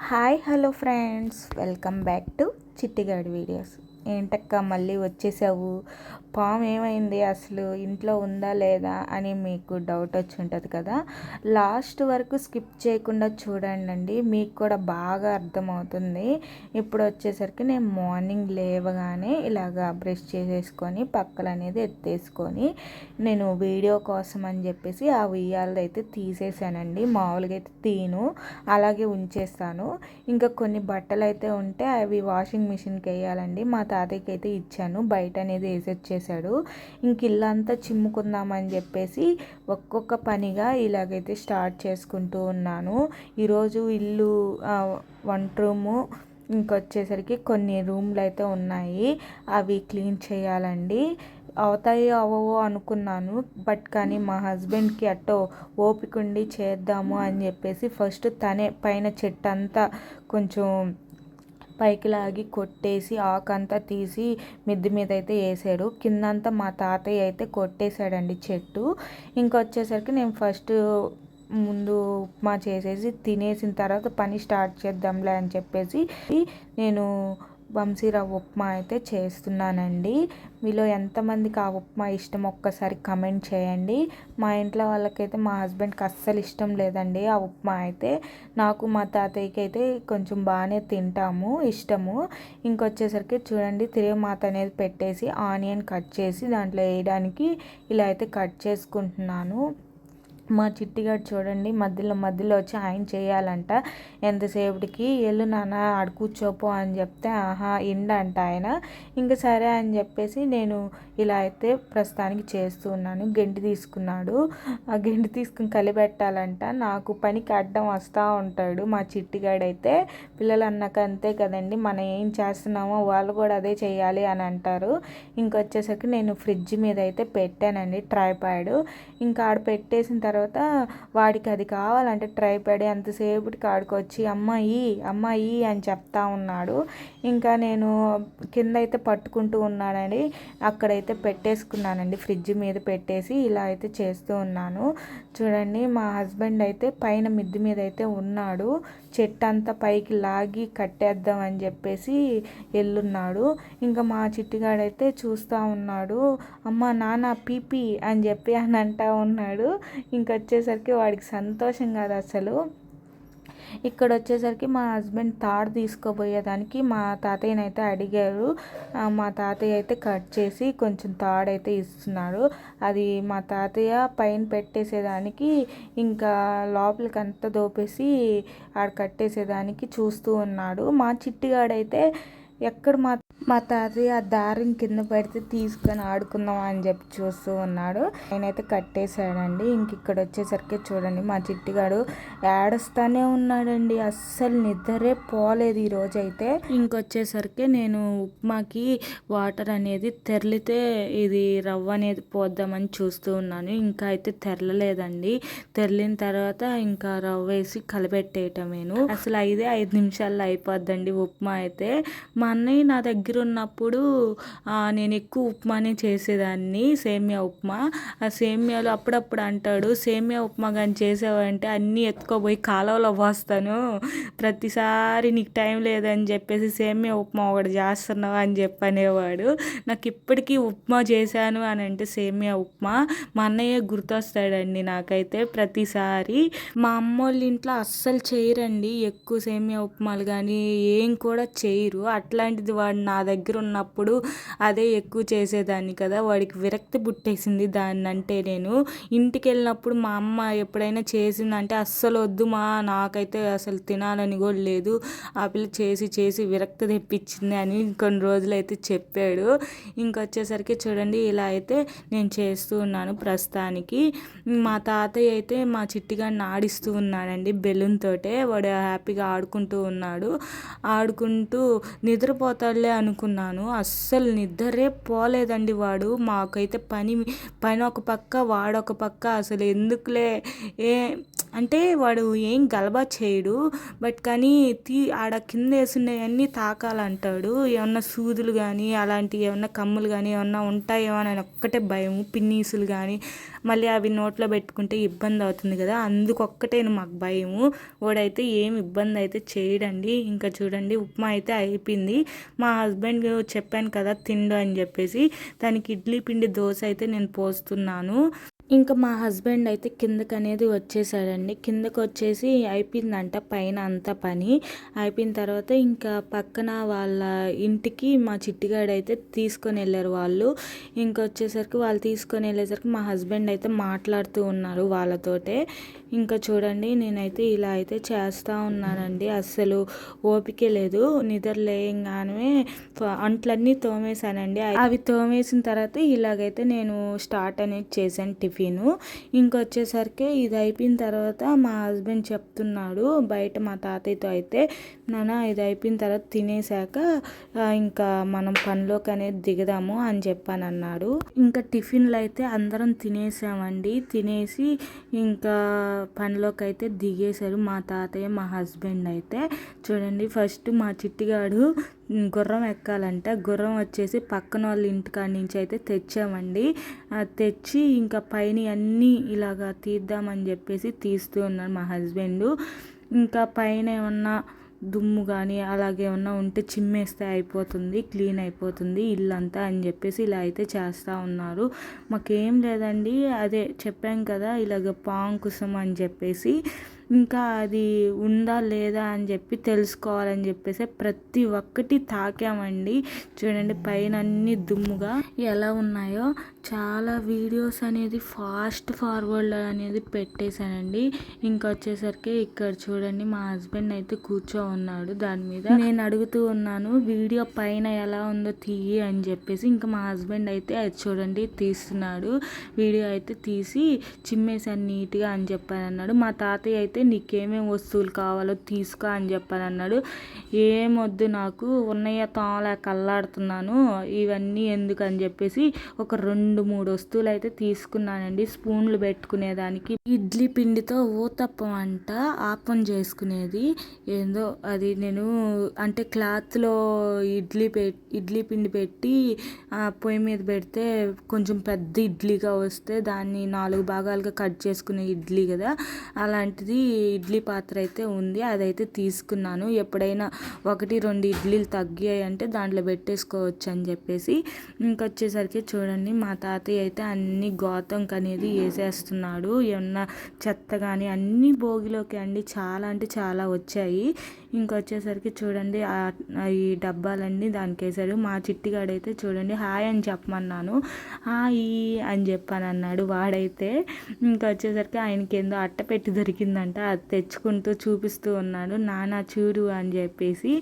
Hi hello friends welcome back to చిట్టిగాడి videos ఏంటక్క మళ్ళీ వచ్చేసావు? పాము ఏమైంది? అసలు ఇంట్లో ఉందా లేదా? అని మీకు డౌట్ వచ్చి ఉంటుంది కదా? లాస్ట్ వరకు స్కిప్ చేయకుండా చూడండి అండి మీకు కూడా బాగా అర్థమవుతుంది. ఇప్పుడు వచ్చేసరికి నేను మార్నింగ్ లేవగానే ఇలాగా బ్రష్ చేసేసుకొని పక్కలు అనేది ఎత్తేసుకొని నేను వీడియో కోసం అని చెప్పేసి ఆ ఉయ్యాలది అయితే తీసేసానండి. మామూలుగా అయితే తీను. అలాగే ఉంచేస్తాను. ఇంకా కొన్ని బట్టలు అయితే ఉంటే అవి వాషింగ్ మిషన్కి వేయాలండి. మా తాతయ్యకి అయితే ఇచ్చాను. బయట అనేది వేసొచ్చేసాడు. ఇంక ఇల్లంతా చిమ్ముకుందామని చెప్పేసి ఒక్కొక్క పనిగా ఇలాగైతే స్టార్ట్ చేసుకుంటూ ఉన్నాను. ఈరోజు ఇల్లు వంట రూము ఇంకొచ్చేసరికి కొన్ని రూమ్లు అయితే ఉన్నాయి. అవి క్లీన్ చేయాలండి. అవుతాయో అవవో అనుకున్నాను. బట్ కానీ మా హస్బెండ్కి అట్టో ఓపిక ఉండి చేద్దాము అని చెప్పేసి ఫస్ట్ తనే పైన చెట్టు అంతా కొంచెం పైకి లాగి కొట్టేసి ఆకంతా తీసి మిద్ది మీద అయితే వేసాడు కిందంతా మా తాతయ్య అయితే కొట్టేశాడండి చెట్టు. ఇంకొచ్చేసరికి నేను ఫస్ట్ ముందు ఉప్మా చేసేసి తినేసిన తర్వాత పని స్టార్ట్ చేద్దాంలే అని చెప్పేసి నేను వంశీరావు ఉప్మా అయితే చేస్తున్నానండి. మీలో ఎంతమందికి ఆ ఉప్మా ఇష్టం ఒక్కసారి కమెంట్ చేయండి. మా ఇంట్లో వాళ్ళకైతే మా హస్బెండ్కి అస్సలు ఇష్టం లేదండి ఆ ఉప్మా అయితే. నాకు మా తాతయ్యకి అయితే కొంచెం బాగానే తింటాము ఇష్టము. ఇంకొచ్చేసరికి చూడండి తిరేమాత అనేది పెట్టేసి ఆనియన్ కట్ చేసి దాంట్లో వేయడానికి ఇలా అయితే కట్ చేసుకుంటున్నాను. మా చిట్టిగాడు చూడండి మధ్యలో మధ్యలో వచ్చి ఆయన చేయాలంట. ఎంతసేపటికి? వెళ్ళు నాన్న ఆడ కూర్చోపో అని చెప్తే ఆహా ఇండంట ఆయన. ఇంకా సరే అని చెప్పేసి నేను ఇలా అయితే ప్రస్తుతానికి చేస్తూ ఉన్నాను. గెంటి తీసుకున్నాడు. ఆ గెంటి తీసుకుని కలిపెట్టాలంట. నాకు పనికి అడ్డం వస్తూ ఉంటాడు మా చిట్టిగాడైతే. పిల్లలు అన్నాక అంతే కదండి మనం ఏం చేస్తున్నామో వాళ్ళు కూడా అదే చేయాలి అని అంటారు. ఇంకొచ్చేసరికి నేను ఫ్రిడ్జ్ మీద అయితే పెట్టానండి ట్రైపాడ్. ఇంకా ఆడ పెట్టేసిన తర్వాత తర్వాత వాడికి అది కావాలంటే ట్రై పడి ఎంతసేపటికి ఆడుకొచ్చి అమ్మాయి అమ్మాయి అని చెప్తా ఉన్నాడు. ఇంకా నేను కింద అయితే పట్టుకుంటూ ఉన్నానని అక్కడైతే పెట్టేసుకున్నానండి. ఫ్రిడ్జ్ మీద పెట్టేసి ఇలా అయితే చేస్తూ ఉన్నాను. చూడండి మా హస్బెండ్ అయితే పైన మిద్ది మీద అయితే ఉన్నాడు. చెట్టు అంతా పైకి లాగి కట్టేద్దాం అని చెప్పేసి వెళ్ళున్నాడు ఇంకా మా చిట్టిగాడైతే చూస్తూ ఉన్నాడు. అమ్మ నాన్న పీపీ అని చెప్పి అని అంటా ఉన్నాడు. ఇంకొచ్చేసరికి వాడికి సంతోషం కాదు అసలు. ఇక్కడ వచ్చేసరికి మా హస్బెండ్ తాడు తీసుకోబోయేదానికి మా తాతయ్యనైతే అడిగారు. మా తాతయ్య అయితే కట్ చేసి కొంచెం తాడు అయితే ఇస్తున్నాడు అది మా తాతయ్య పైన పెట్టేసేదానికి ఇంకా లోపలికి అంతా దోపేసి ఆడ కట్టేసేదానికి చూస్తూ ఉన్నాడు. మా చిట్టిగాడైతే ఎక్కడ మా మా తాతయ్య ఆ దారిని కింద పడితే తీసుకొని ఆడుకుందాం అని చెప్పి చూస్తూ ఉన్నాడు. నేనైతే కట్టేశాడండి. ఇంక ఇక్కడ వచ్చేసరికి చూడండి మా చిట్టిగాడు ఏడుస్తానే ఉన్నాడండి. అస్సలు నిద్రే పోలేదు ఈరోజు అయితే ఇంకొచ్చేసరికి నేను ఉప్మాకి వాటర్ అనేది తెరలితే ఇది రవ్వ అనేది పోద్దామని చూస్తూ ఉన్నాను. ఇంకా అయితే తెరలలేదండి. తెరలిన తర్వాత ఇంకా రవ్వ వేసి కలిపెట్టేయటమేను అసలు ఐదే ఐదు నిమిషాల్లో అయిపోద్దండి ఉప్మా అయితే. మా అన్నయ్య నా దగ్గర ఉన్నప్పుడు నేను ఎక్కువ ఉప్మానే చేసేదాన్ని సేమియా ఉప్మా. ఆ సేమియాలు అప్పుడప్పుడు అంటాడు సేమియా ఉప్మా కానీ చేసావంటే అన్నీ ఎత్తుకోపోయి కాలువలో పోస్తాను ప్రతిసారి నీకు టైం లేదని చెప్పేసి సేమియా ఉప్మా ఒకటి చేస్తున్నావు అని చెప్పి అనేవాడు. నాకు ఇప్పటికీ ఉప్మా చేశాను అని అంటే సేమియా ఉప్మా. మా అన్నయ్య గుర్తొస్తాడండి నాకైతే ప్రతిసారి. మా అమ్మ వాళ్ళ ఇంట్లో అస్సలు చేయరండి ఎక్కువ సేమియా ఉప్మాలు కానీ ఏం కూడా చేయరు. అట్లాంటిది వాడు నా దగ్గర ఉన్నప్పుడు అదే ఎక్కువ చేసేదాన్ని కదా. వాడికి విరక్తి పుట్టేసింది దాన్ని అంటే నేను. ఇంటికి వెళ్ళినప్పుడు మా అమ్మ ఎప్పుడైనా చేసిందంటే అస్సలు వద్దు మా నాకైతే అసలు తినాలని కూడా లేదు. ఆ పిల్ల చేసి చేసి విరక్తి తెప్పించింది అని కొన్ని రోజులు అయితే చెప్పాడు. ఇంకొచ్చేసరికి చూడండి ఇలా అయితే నేను చేస్తూ ఉన్నాను ప్రస్తుతానికి. మా తాతయ్య అయితే మా చిట్టిగాడిని ఆడిస్తూ ఉన్నాడండి బెలూన్ తోటే. వాడు హ్యాపీగా ఆడుకుంటూ ఉన్నాడు. ఆడుకుంటూ నిద్రపోతాడులే అనుకున్నాను. అస్సలు నిద్రే పోలేదండి వాడు. మాకైతే పని పని ఒక పక్క వాడొక పక్క. అసలు ఎందుకులే? ఏ అంటే వాడు ఏం గలబా చేయడు బట్ కానీ తీ ఆడ కింద వేసున్నవన్నీ తాకాలంటాడు. ఏమన్నా సూదులు కానీ అలాంటివి ఏమన్నా కమ్ములు కానీ ఏమన్నా ఉంటాయేమో అని ఒక్కటే భయం పిన్నీసులు కానీ మళ్ళీ అవి నోట్లో పెట్టుకుంటే ఇబ్బంది అవుతుంది కదా అందుకొక్కటే మాకు భయము. వాడైతే ఏం ఇబ్బంది అయితే చేయడండి. ఇంకా చూడండి ఉప్మా అయితే అయిపోయింది. మా హస్బెండ్ చెప్పాను కదా తిండు అని చెప్పేసి. దానికి ఇడ్లీ పిండి దోశ అయితే నేను పోస్తున్నాను. ఇంకా మా హస్బెండ్ అయితే కిందకి అనేది వచ్చేసాడండి. కిందకు వచ్చేసి అయిపోయిందంట పైన అంత పని. అయిపోయిన తర్వాత ఇంకా పక్కన వాళ్ళ ఇంటికి మా చిట్టిగాడు అయితే తీసుకొని వెళ్ళారు వాళ్ళు. ఇంకా వచ్చేసరికి వాళ్ళు తీసుకొని వెళ్ళేసరికి మా హస్బెండ్ అయితే మాట్లాడుతూ ఉన్నారు వాళ్ళతోటే. ఇంకా చూడండి నేనైతే ఇలా అయితే చేస్తూ ఉన్నానండి. అస్సలు ఓపిక లేదు. నిద్ర లేయంగానే అంట్లన్నీ తోమేశానండి. అవి తోమేసిన తర్వాత ఇలాగైతే నేను స్టార్ట్ అనేది చేశాను టిఫిన్. టిఫిను. ఇంకొచ్చేసరికి ఇది అయిపోయిన తర్వాత మా హస్బెండ్ చెప్తున్నాడు బయట మా తాతయ్యతో అయితే నాన్న ఇది అయిపోయిన తర్వాత తినేసాక ఇంకా మనం పనిలోకి అనేది దిగదాము అని చెప్పాను అన్నాడు ఇంకా టిఫిన్లు అయితే అందరం తినేసామండి. తినేసి ఇంకా పనిలోకి అయితే దిగేశారు మా తాతయ్య మా హస్బెండ్ అయితే. చూడండి ఫస్ట్ మా చిట్టిగాడు గుర్రం ఎక్కాలంట. గుర్రం వచ్చేసి పక్కన వాళ్ళ ఇంటికాడ నుంచి అయితే తెచ్చామండి. తెచ్చి ఇంకా పైన అన్నీ ఇలాగా తీద్దామని చెప్పేసి తీస్తూ ఉన్నాడు మా హస్బెండ్. ఇంకా పైన ఏమన్నా దుమ్ము కానీ అలాగే ఏమన్నా ఉంటే చిమ్మేస్తే అయిపోతుంది క్లీన్ అయిపోతుంది ఇల్లంతా అని చెప్పేసి ఇలా అయితే చేస్తూ ఉన్నారు. మాకేం లేదండి అదే చెప్పాం కదా ఇలాగ పాంకుసం అని చెప్పేసి. ఇంకా అది ఉందా లేదా అని చెప్పి తెలుసుకోవాలని చెప్పేసి ప్రతి ఒక్కటి తాకామండి. చూడండి పైన అన్ని దుమ్ముగా ఎలా ఉన్నాయో. చాలా వీడియోస్ అనేది ఫాస్ట్ ఫార్వర్డ్ అనేది పెట్టేశానండి. ఇంకా వచ్చేసరికి ఇక్కడ చూడండి మా హస్బెండ్ అయితే కూర్చో ఉన్నాడు దాని మీద నేను అడుగుతూ ఉన్నాను వీడియో పైన ఎలా ఉందో తీయి అని చెప్పేసి. ఇంకా మా హస్బెండ్ అయితే అది చూడండి తీస్తున్నాడు. వీడియో అయితే తీసి చిమ్మేశాను నీట్గా అని చెప్పాను అన్నాడు మా తాతయ్య అయితే నీకేమేం నీకేమేమి వస్తువులు కావాలో తీసుకో అని చెప్పని అన్నాడు ఏమొద్దు నాకు ఉన్నయ్య తోలా కల్లాడుతున్నాను ఇవన్నీ ఎందుకు అని చెప్పేసి ఒక రెండు రెండు మూడు వస్తువులు అయితే తీసుకున్నానండి. స్పూన్లు పెట్టుకునేదానికి. ఇడ్లీ పిండితో ఊతప్పం అంట ఆపం చేసుకునేది. ఏందో అది నేను అంటే క్లాత్లో ఇడ్లీ పె ఇడ్లీ పిండి పెట్టి పొయ్యి మీద పెడితే కొంచెం పెద్ద ఇడ్లీగా వస్తే దాన్ని నాలుగు భాగాలుగా కట్ చేసుకునే ఇడ్లీ కదా. అలాంటిది ఇడ్లీ పాత్ర అయితే ఉంది. అదైతే తీసుకున్నాను. ఎప్పుడైనా ఒకటి రెండు ఇడ్లీలు తగ్గాయి అంటే దాంట్లో పెట్టేసుకోవచ్చు అని చెప్పేసి. ఇంకొచ్చేసరికి చూడండి మా తాతయ్య అయితే అన్ని గోతంకి అనేది వేసేస్తున్నాడు. ఏమన్నా చెత్త కానీ అన్ని భోగిలోకి అండి. చాలా అంటే చాలా వచ్చాయి. ఇంకొచ్చేసరికి చూడండి ఈ డబ్బాలన్నీ దానికి వేసాడు మా చిట్టిగాడైతే చూడండి హాయ్ అని చెప్పమన్నాను. హాయ్ అని చెప్పాను అన్నాడు వాడైతే. ఇంకొచ్చేసరికి ఆయనకి ఏందో అట్టపెట్టి దొరికిందంట. అది తెచ్చుకుంటూ చూపిస్తూ ఉన్నాడు. నానా చూడు అని చెప్పేసి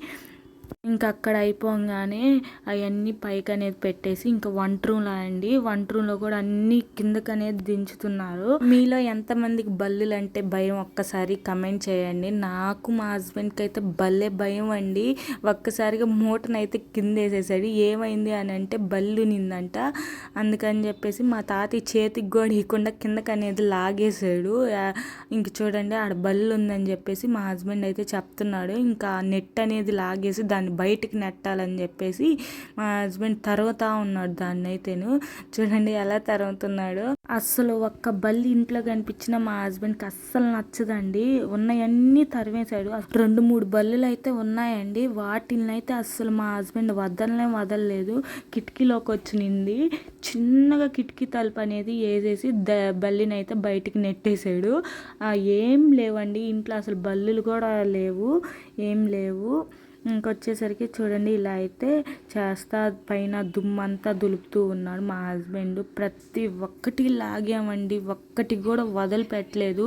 ఇంకా అక్కడ అయిపోగానే అవన్నీ పైకి అనేది పెట్టేసి ఇంకా వంట రూమ్లో అండి. వంట రూమ్లో కూడా అన్ని కిందకి అనేది దించుతున్నారు. మీలో ఎంతమందికి బల్లులు అంటే భయం? ఒక్కసారి కమెంట్ చేయండి. నాకు మా హస్బెండ్కి అయితే భలే భయం అండి. ఒక్కసారిగా మూటనైతే కింద వేసేసాడు ఏమైంది అని అంటే బల్లు నిందంట. అందుకని చెప్పేసి మా తాత చేతికి కూడా ఇవ్వకుండా కిందకి అనేది లాగేసాడు ఇంక చూడండి ఆడ బల్లు ఉందని చెప్పేసి మా హస్బెండ్ అయితే చెప్తున్నాడు. ఇంకా నెట్ అనేది లాగేసి దాన్ని బయటికి నెట్టాలని చెప్పేసి మా హస్బెండ్ తరుగుతూ ఉన్నాడు దాన్ని అయితేను చూడండి ఎలా తరుగుతున్నాడు అస్సలు ఒక్క బల్లి ఇంట్లో కనిపించిన మా హస్బెండ్కి అస్సలు నచ్చదండి. ఉన్నాయన్నీ తరివేశాడు రెండు మూడు బల్లులు అయితే ఉన్నాయండి. వాటిని అయితే అస్సలు మా హస్బెండ్ వదలనే వదలలేదు. కిటికీలోకి వచ్చింది చిన్నగా కిటికీ తలుపు అనేది వేసేసి ద బల్లిని అయితే బయటికి నెట్టేశాడు. ఏం లేవండి. ఇంట్లో అసలు బల్లులు కూడా లేవు. ఏం లేవు. ఇంకొచ్చేసరికి చూడండి ఇలా అయితే చేస్తా పైన దుమ్మంతా దులుపుతూ ఉన్నాడు మా హస్బెండ్. ప్రతి ఒక్కటి లాగామండి ఒక్కటి కూడా వదిలిపెట్టలేదు.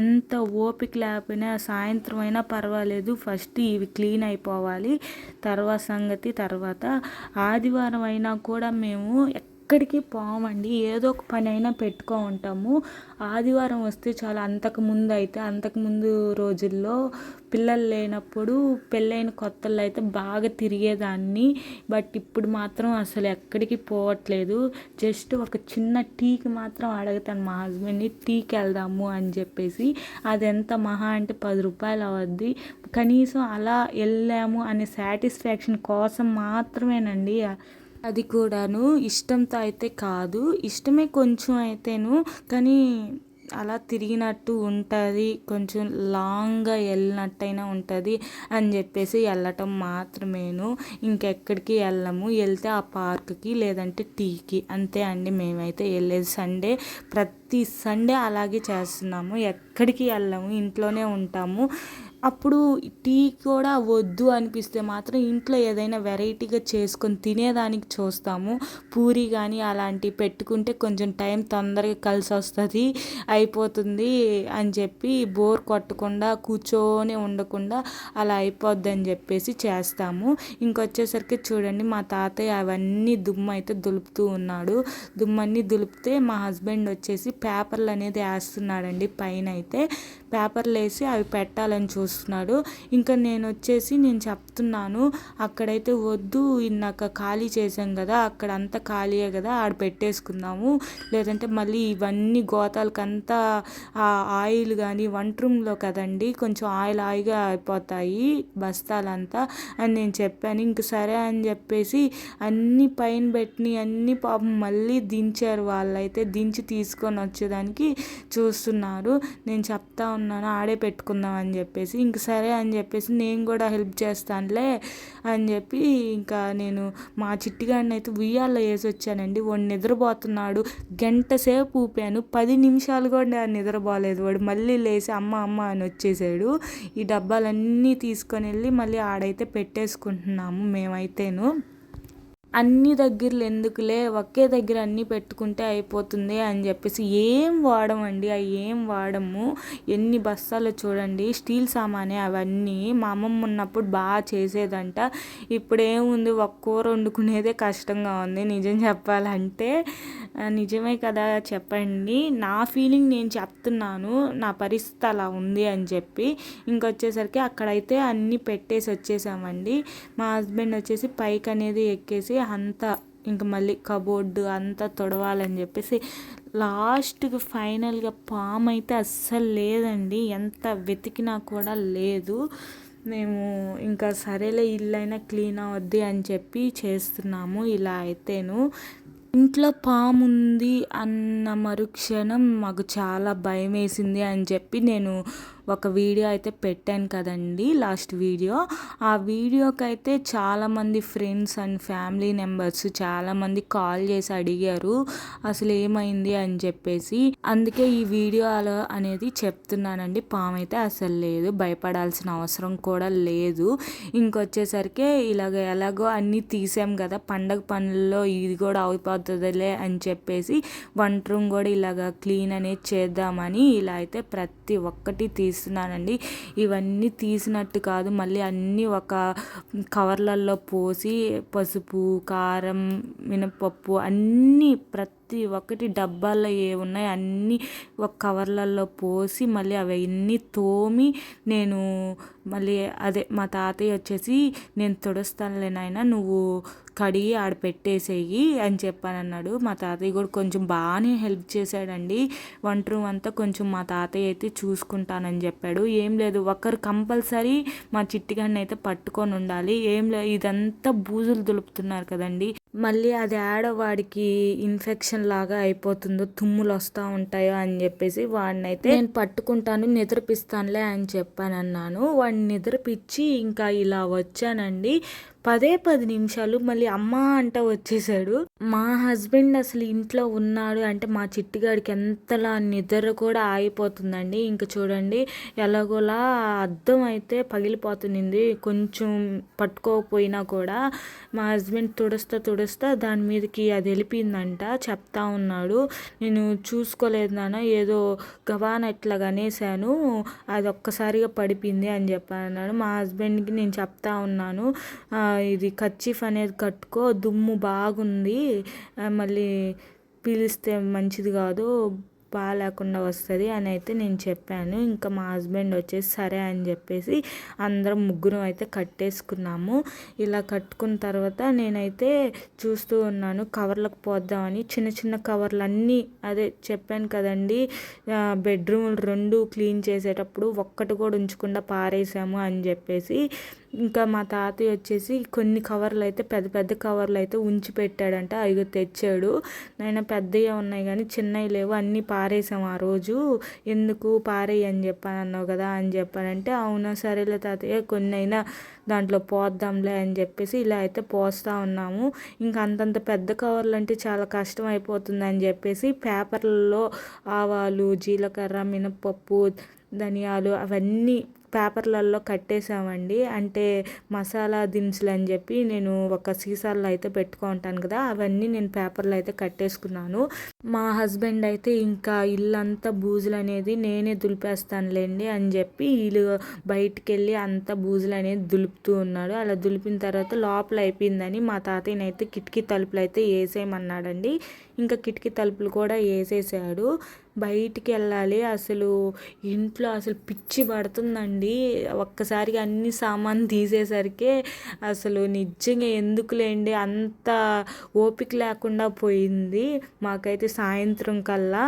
ఎంత ఓపిక లేకపోయినా సాయంత్రం అయినా పర్వాలేదు ఫస్ట్ ఇవి క్లీన్ అయిపోవాలి తర్వాత సంగతి తర్వాత ఆదివారం అయినా కూడా మేము ఎక్కడికి పోమండి ఏదో ఒక పని అయినా పెట్టుకో ఉంటాము ఆదివారం వస్తే చాలా అంతకుముందు అయితే అంతకుముందు రోజుల్లో పిల్లలు లేనప్పుడు పెళ్ళైన కొత్తల్లో అయితే బాగా తిరిగేదాన్ని. బట్ ఇప్పుడు మాత్రం అసలు ఎక్కడికి పోవట్లేదు. జస్ట్ ఒక చిన్న టీకి మాత్రం అడుగుతాను మా హస్బెండ్ని టీకి వెళ్దాము అని చెప్పేసి. అది ఎంత మహా అంటే పది రూపాయలు అవద్ది. కనీసం అలా వెళ్ళాము అనే సాటిస్ఫాక్షన్ కోసం మాత్రమేనండి. అది కూడాను ఇష్టంతో అయితే కాదు. ఇష్టమే కొంచెం అయితేను కానీ అలా తిరిగినట్టు ఉంటుంది. కొంచెం లాంగ్గా వెళ్ళినట్టయినా ఉంటుంది అని చెప్పేసి వెళ్ళటం మాత్రమేను. ఇంకెక్కడికి వెళ్ళము. వెళ్తే ఆ పార్క్కి లేదంటే టీకి. అంతే అండి. మేమైతే వెళ్ళేది సండే. ప్రతి సండే అలాగే చేస్తున్నాము. ఎక్కడికి వెళ్ళము. ఇంట్లోనే ఉంటాము. అప్పుడు టీ కూడా వద్దు అనిపిస్తే మాత్రం ఇంట్లో ఏదైనా వెరైటీగా చేసుకొని తినేదానికి చూస్తాము. పూరి కానీ అలాంటివి పెట్టుకుంటే కొంచెం టైం తొందరగా కలిసి వస్తుంది అయిపోతుంది అని చెప్పి బోర్ కొట్టకుండా కూర్చొని ఉండకుండా అలా అయిపోద్ది అని చెప్పేసి చేస్తాము. ఇంకొచ్చేసరికి చూడండి మా తాతయ్య అవన్నీ దుమ్ము అయితే దులుపుతూ ఉన్నాడు. దుమ్మన్నీ దులిపితే మా హస్బెండ్ వచ్చేసి పేపర్లు అనేది వేస్తున్నాడండి పైన అయితే. పేపర్లు వేసి అవి పెట్టాలని చేస్తున్నాడు. ఇంకా నేను వచ్చేసి నేను చెప్తున్నాను అక్కడైతే వద్దు ఇందాక ఖాళీ చేసాం కదా అక్కడ అంతా ఖాళీయే కదా ఆడ పెట్టేసుకుందాము. లేదంటే మళ్ళీ ఇవన్నీ గోతాలకంతా ఆ ఆయిల్ కానీ వంట రూమ్లో కదండి కొంచెం ఆయిల్ ఆయిల్గా అయిపోతాయి బస్తాలంతా అని నేను చెప్పాను. ఇంక సరే అని చెప్పేసి అన్ని పైన పెట్టిన అన్ని పాపం మళ్ళీ దించారు వాళ్ళైతే దించి తీసుకొని వచ్చేదానికి చూస్తున్నారు. నేను చెప్తా ఉన్నాను ఆడే పెట్టుకుందాం అని చెప్పేసి ఇంక సరే అని చెప్పేసి నేను కూడా హెల్ప్ చేస్తానులే అని చెప్పి ఇంకా నేను మా చిట్టిగాడిని అయితే ఉయ్యాల్లో వేసి వచ్చానండి. వాడు నిద్రపోతున్నాడు. గంట సేపు ఊపాను. పది నిమిషాలు కూడా నిద్రపోలేదు. వాడు మళ్ళీ లేచి అమ్మ అమ్మ అని వచ్చేసాడు. ఈ డబ్బాలన్నీ తీసుకొని వెళ్ళి మళ్ళీ ఆడైతే పెట్టేసుకుంటున్నాము మేమైతేను. అన్ని దగ్గరలు ఎందుకులే ఒకే దగ్గర అన్నీ పెట్టుకుంటే అయిపోతుంది అని చెప్పేసి ఏం వాడమండి అవి ఏం వాడము. ఎన్ని బస్తాలు చూడండి స్టీల్ సామానే అవన్నీ. మా అమ్మమ్మ ఉన్నప్పుడు బాగా చేసేదంట. ఇప్పుడేముంది ఒక కూర వండుకునేదే కష్టంగా ఉంది నిజం చెప్పాలంటే. నిజమే కదా చెప్పండి. నా ఫీలింగ్ నేను చెప్తున్నాను నా పరిస్థితి అలా ఉంది అని చెప్పి. ఇంకొచ్చేసరికి అక్కడైతే అన్నీ పెట్టేసి వచ్చేసామండి. మా హస్బెండ్ వచ్చేసి పైకి అనేది ఎక్కేసి అంతా ఇంక మళ్ళీ కబోర్డు అంతా తొడవాలని చెప్పేసి లాస్ట్కి ఫైనల్గా పామ్ అయితే అస్సలు లేదండి. ఎంత వెతికినా కూడా లేదు. మేము ఇంకా సరేలే ఇల్లు అయినా క్లీన్ అవద్ది అని చెప్పి చేస్తున్నాము ఇలా అయితేను. ఇంట్లో పాము ఉంది అన్న మరుక్షణం మాకు చాలా భయం వేసింది అని చెప్పి నేను ఒక వీడియో అయితే పెట్టాను కదండి లాస్ట్ వీడియో. ఆ వీడియోకి అయితే చాలామంది ఫ్రెండ్స్ అండ్ ఫ్యామిలీ మెంబర్స్ చాలామంది కాల్ చేసి అడిగారు అసలు ఏమైంది అని చెప్పేసి. అందుకే ఈ వీడియో అనేది చెప్తున్నానండి పాము అయితే అసలు లేదు భయపడాల్సిన అవసరం కూడా లేదు. ఇంకొచ్చేసరికి ఇలాగ ఎలాగో అన్నీ తీసాం కదా పండగ పనుల్లో ఇది కూడా అయిపోతుందిలే అని చెప్పేసి వంట రూమ్ కూడా ఇలాగ క్లీన్ అనేది చేద్దామని ఇలా అయితే ప్రతి ఒక్కటి తీసి. తీస్తున్నానండి. ఇవన్నీ తీసినట్టు కాదు. మళ్ళీ అన్నీ ఒక కవర్లలో పోసి పసుపు కారం మినపప్పు అన్నీ ప్రతి ఒక్కటి డబ్బాల్లో ఏ ఉన్నాయి అన్నీ ఒక కవర్లలో పోసి మళ్ళీ అవన్నీ తోమి నేను మళ్ళీ అదే మా తాతయ్య వచ్చేసి నేను తుడుస్తానులే నాయన నువ్వు కడిగి ఆడ పెట్టేసేయి అని చెప్పాను అన్నాడు మా తాతయ్య కూడా కొంచెం బాగానే హెల్ప్ చేశాడండి. వంట రూమ్ అంతా కొంచెం మా తాతయ్య అయితే చూసుకుంటానని చెప్పాడు. ఏం లేదు ఒకరు కంపల్సరీ మా చిట్టిగాడిని అయితే పట్టుకొని ఉండాలి. ఏం లేదు ఇదంతా బూజులు దులుపుతున్నారు కదండి. మళ్ళీ అది ఆడవాడికి ఇన్ఫెక్షన్ లాగా అయిపోతుందో తుమ్ములు వస్తూ ఉంటాయో అని చెప్పేసి వాడినైతే నేను పట్టుకుంటాను నిద్రపిస్తానులే అని చెప్పాను అన్నాను వాడిని నిద్రపిచ్చి ఇంకా ఇలా వచ్చానండి. పదే పది నిమిషాలు మళ్ళీ అమ్మ అంట వచ్చేసాడు. మా హస్బెండ్ అసలు ఇంట్లో ఉన్నాడు అంటే మా చిట్టిగాడికి ఎంతలా నిద్ర కూడా ఆగిపోతుందండి. ఇంక చూడండి ఎలాగోలా అద్దం అయితే పగిలిపోతుంది కొంచెం పట్టుకోకపోయినా కూడా మా హస్బెండ్ తుడుస్తా తుడుస్తా దాని మీదకి అది వెళ్ళిపోయిందంట చెప్తా ఉన్నాడు. నేను చూసుకోలేదు నాన్న ఏదో గవాన ఇట్లా అనేసాను అది ఒక్కసారిగా పడిపోయింది అని చెప్పాను అన్నాడు. మా హస్బెండ్కి నేను చెప్తా ఉన్నాను. ఇది కర్చీఫ్ అనేది కట్టుకో దుమ్ము బాగుంది. మళ్ళీ పీలిస్తే మంచిది కాదు బాగా లేకుండా వస్తుంది అని అయితే నేను చెప్పాను. ఇంకా మా హస్బెండ్ వచ్చేసి సరే అని చెప్పేసి అందరం ముగ్గురం అయితే కట్టేసుకున్నాము. ఇలా కట్టుకున్న తర్వాత నేనైతే చూస్తూ ఉన్నాను కవర్లకు పోద్దామని. చిన్న చిన్న కవర్లు అన్నీ అదే చెప్పాను కదండి బెడ్రూమ్ రెండు క్లీన్ చేసేటప్పుడు ఒక్కటి కూడా ఉంచకుండా పారేసాము అని చెప్పేసి ఇంకా మా తాతయ్య వచ్చేసి కొన్ని కవర్లు అయితే పెద్ద పెద్ద కవర్లు అయితే ఉంచి పెట్టాడంట. అవి తెచ్చాడు. నేను పెద్దవి ఉన్నాయి కానీ చిన్నవి లేవు. అన్నీ పారేసాం ఆ రోజు. ఎందుకు పారేయి అని చెప్పాను అన్నావు కదా అని చెప్పానంటే అవునా సరేలే తాతయ్య కొన్ని అయినా దాంట్లో పోద్దాంలే అని చెప్పేసి ఇలా అయితే పోస్తూ ఉన్నాము. ఇంకా అంతంత పెద్ద కవర్లు అంటే చాలా కష్టం అయిపోతుంది అని చెప్పేసి పేపర్లలో ఆవాలు జీలకర్ర మినపప్పు ధనియాలు అవన్నీ పేపర్లలో కట్టేసామండి అంటే మసాలా దినుసులు అని చెప్పి నేను ఒక సీసాల్లో అయితే పెట్టుకుంటాను కదా అవన్నీ నేను పేపర్లో అయితే కట్టేసుకున్నాను. మా హస్బెండ్ అయితే ఇంకా ఇల్లంతా బూజులు అనేది నేనే దులిపేస్తానులేండి అని చెప్పి వీళ్ళు బయటికి వెళ్ళి అంత బూజులు అనేది దులుపుతూ ఉన్నాడు. అలా దులిపిన తర్వాత లోపల అయిపోయిందని మా తాతయ్యనైతే కిటికీ తలుపులు అయితే వేసేయమన్నాడండి. ఇంకా కిటికీ తలుపులు కూడా వేసేసాడు. బయటికి వెళ్ళాలి. అసలు ఇంట్లో అసలు పిచ్చి పడుతుందండి. ఒక్కసారిగా అన్ని సామాన్లు తీసేసరికి అసలు నిజంగా ఎందుకులేండి? అంత ఓపిక లేకుండా పోయింది. మాకైతే సాయంత్రం కల్లా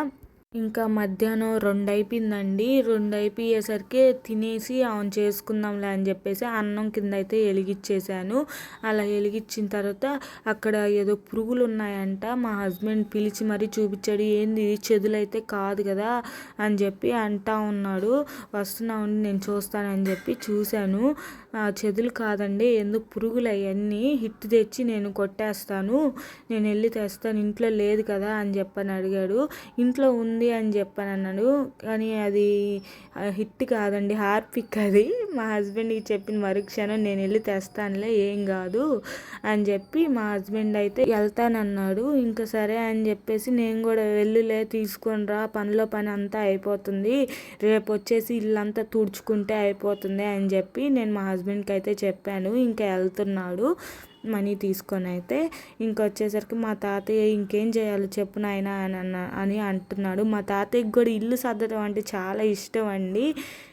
ఇంకా మధ్యాహ్నం రెండు అయిపోయిందండి రెండు అయిపోయేసరికి తినేసి ఆన్ చేసుకుందాంలే అని చెప్పేసి అన్నం కింద అయితే వెలిగిచ్చేసాను. అలా వెలిగించిన తర్వాత అక్కడ ఏదో పురుగులు ఉన్నాయంట మా హస్బెండ్ పిలిచి మరీ చూపించాడు. ఏంది ఇది? చెదులైతే కాదు కదా అని చెప్పి అంటా ఉన్నాడు. వస్తున్నా ఉండి నేను చూస్తానని చెప్పి చూశాను. చెదులు కాదండి. ఎందుకు పురుగులు అవన్నీ హిట్ తెచ్చి నేను కొట్టేస్తాను. నేను వెళ్ళి తెస్తాను. ఇంట్లో లేదు కదా అని చెప్పని అడిగాడు. ఇంట్లో ఉంది అని చెప్పని అన్నాడు కానీ అది హిట్ కాదండి హార్పిక్ అది. మా హస్బెండ్కి చెప్పిన మరుక్షణం నేను వెళ్ళి తెస్తానులే ఏం కాదు అని చెప్పి మా హస్బెండ్ అయితే వెళ్తానన్నాడు. ఇంకా సరే అని చెప్పేసి నేను కూడా వెళ్ళులే తీసుకొని రా పనిలో పని అంతా అయిపోతుంది. రేపు వచ్చేసి ఇల్లంతా తుడుచుకుంటే అయిపోతుంది అని చెప్పి నేను మా హస్బెండ్కి అయితే చెప్పాను. ఇంకా వెళ్తున్నాడు. మనీ తీసుకొని అయితే ఇంకొచ్చేసరికి మా తాతయ్య ఇంకేం చేయాలో చెప్పు నాయన అని అన్న అని అంటున్నాడు. మా తాతయ్యకి కూడా ఇల్లు సర్దడం అంటే చాలా ఇష్టం అండి.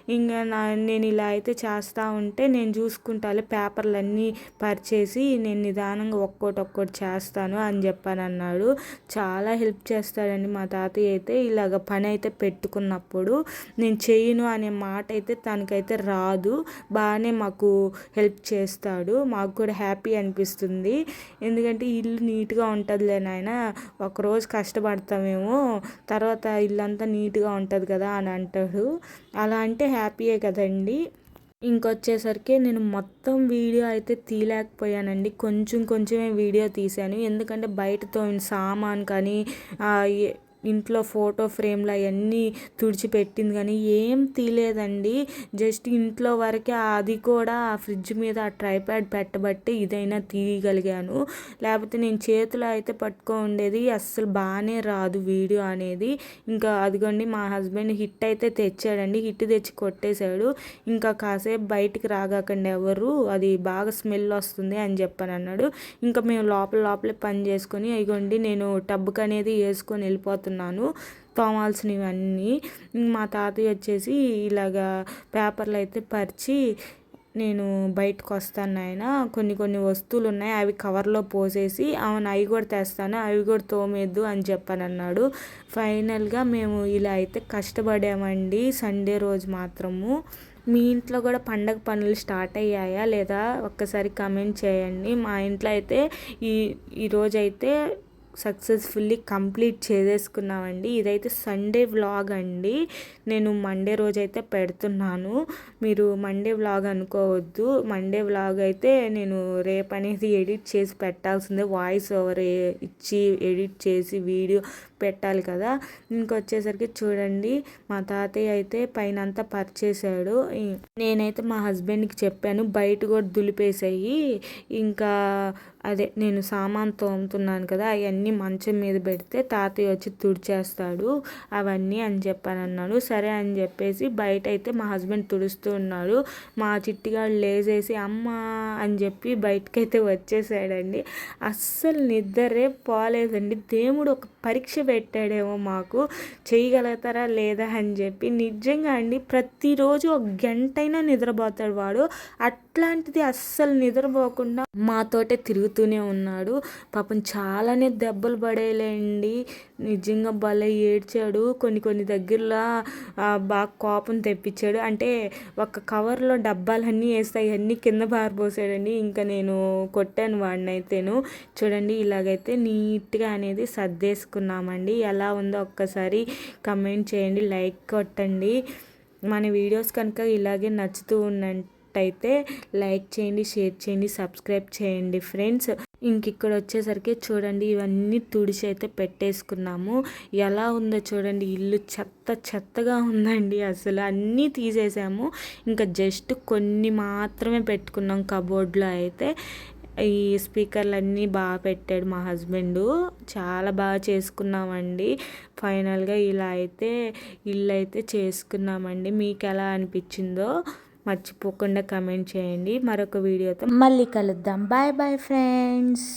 ఇంకా నా నేను ఇలా అయితే చేస్తూ ఉంటే నేను చూసుకుంటాలే పేపర్లన్నీ పరిచేసి నేను నిదానంగా ఒక్కోటి ఒక్కోటి చేస్తాను అని చెప్పాను అన్నాడు చాలా హెల్ప్ చేస్తాడండి మా తాతయ్య అయితే. ఇలాగ పని అయితే పెట్టుకున్నప్పుడు నేను చేయను అనే మాట అయితే తనకైతే రాదు. బాగానే మాకు హెల్ప్ చేస్తాడు. మాకు కూడా హ్యాపీ అనిపిస్తుంది. ఎందుకంటే ఇల్లు నీట్గా ఉంటుందిలే నాయన. ఒకరోజు కష్టపడతామేమో తర్వాత ఇల్లంతా నీట్గా ఉంటుంది కదా అని అంటాడు. అలా అంటే హ్యాపీయే కదండి. ఇంకొచ్చేసరికి నేను మొత్తం వీడియో అయితే తీయలేకపోయానండి. కొంచెం కొంచెమే వీడియో తీశాను. ఎందుకంటే బయటతో సామాన్ కానీ ఇంట్లో ఫోటో ఫ్రేమ్లు అవన్నీ తుడిచిపెట్టింది కానీ ఏం తీయలేదండి. జస్ట్ ఇంట్లో వరకే అది కూడా ఆ ఫ్రిడ్జ్ మీద ఆ ట్రైప్యాడ్ పెట్టబట్టి ఇదైనా తీయగలిగాను. లేకపోతే నేను చేతిలో అయితే పట్టుకో ఉండేది అస్సలు బాగానే రాదు వీడియో అనేది. ఇంకా అదిగోండి మా హస్బెండ్ హిట్ అయితే తెచ్చాడండి. హిట్ తెచ్చి కొట్టేశాడు. ఇంకా కాసేపు బయటికి రాగాకండి ఎవరు అది బాగా స్మెల్ వస్తుంది అని చెప్పని అన్నాడు. ఇంకా మేము లోపల లోపలే పని చేసుకొని ఇగోండి నేను టబ్కి అనేది వేసుకొని వెళ్ళిపోతున్నాను. తోమాల్సినవన్నీ మా తాతయ్య వచ్చేసి ఇలాగా పేపర్లు అయితే పరిచి నేను బయటకు వస్తాను ఆయన కొన్ని కొన్ని వస్తువులు ఉన్నాయి అవి కవర్లో పోసేసి అవును అవి కూడా తెస్తాను అవి కూడా తోమేద్దు అని చెప్పని అన్నాడు ఫైనల్గా మేము ఇలా అయితే కష్టపడామండి సండే రోజు మాత్రము. మీ ఇంట్లో కూడా పండగ పనులు స్టార్ట్ అయ్యాయా లేదా ఒక్కసారి కమెంట్ చేయండి. మా ఇంట్లో అయితే ఈ ఈరోజైతే సక్సెస్ఫుల్లీ కంప్లీట్ చేసేసుకున్నామండి. ఇదైతే సండే వ్లాగ్ అండి. నేను మండే రోజు అయితే పెడుతున్నాను. మీరు మండే వ్లాగ్ అనుకోవద్దు. మండే వ్లాగ్ అయితే నేను రేపు అనేది ఎడిట్ చేసి పెట్టాల్సిందే. వాయిస్ ఓవర్ ఇచ్చి ఎడిట్ చేసి వీడియో పెట్టాలి కదా. ఇంకొచ్చేసరికి చూడండి. మా తాతయ్య అయితే పైన అంతా పరిచేసాడు నేనైతే మా హస్బెండ్కి చెప్పాను. బయట కూడా దులిపేసాయి. ఇంకా అదే నేను సామాన్ తోముతున్నాను కదా అవన్నీ మంచం మీద పెడితే తాతయ్య వచ్చి తుడిచేస్తాడు అవన్నీ అని చెప్పాను అన్నాడు సరే అని చెప్పేసి బయట అయితే మా హస్బెండ్ తుడుస్తూ ఉన్నాడు. మా చిట్టిగాడు లేచేసి అమ్మ అని చెప్పి బయటకైతే వచ్చేసాడండి. అస్సలు నిద్రే పోలేదండి. దేవుడు ఒక పరీక్ష పెట్టాడేమో మాకు. చేయగలుగుతారా లేదా అని చెప్పి నిజంగా అండి ప్రతిరోజు ఒక గంటైనా నిద్రపోతాడు వాడు. అట్లాంటిది అస్సలు నిద్రపోకుండా మాతోటే ఏడుతూనే ఉన్నాడు. పాపం చాలానే దెబ్బలు పడేలేండి. నిజంగా భలే ఏడ్చాడు. కొన్ని కొన్ని దగ్గరలో బాగా కోపం తెప్పించాడు. అంటే ఒక కవర్లో డబ్బాలన్నీ వేస్తాయి. అన్నీ కింద పారిపోసాడండి ఇంకా నేను కొట్టాను వాడిని చూడండి ఇలాగైతే నీట్గా అనేది సర్దేసుకున్నామండి. ఎలా ఉందో ఒక్కసారి కమెంట్ చేయండి లైక్ కొట్టండి. మన వీడియోస్ కనుక ఇలాగే నచ్చుతూ అయితే లైక్ చేయండి షేర్ చేయండి సబ్స్క్రైబ్ చేయండి ఫ్రెండ్స్. ఇంక ఇక్కడ వచ్చేసరికి చూడండి ఇవన్నీ తుడిచి అయితే పెట్టేసుకున్నాము. ఎలా ఉందో చూడండి ఇల్లు చెత్త చెత్తగా ఉందండి అసలు. అన్నీ తీసేసాము. ఇంకా జస్ట్ కొన్ని మాత్రమే పెట్టుకున్నాం కబోర్డ్లో అయితే. ఈ స్పీకర్లు అన్నీ బాగా పెట్టాడు మా హస్బెండ్. చాలా బాగా చేసుకున్నామండి. ఫైనల్గా ఇలా అయితే ఇల్లు అయితే చేసుకున్నామండి. మీకు ఎలా అనిపించిందో మర్చిపోకుండా కమెంట్ చేయండి. మరొక వీడియోతో మళ్ళీ కలుద్దాం. Bye bye friends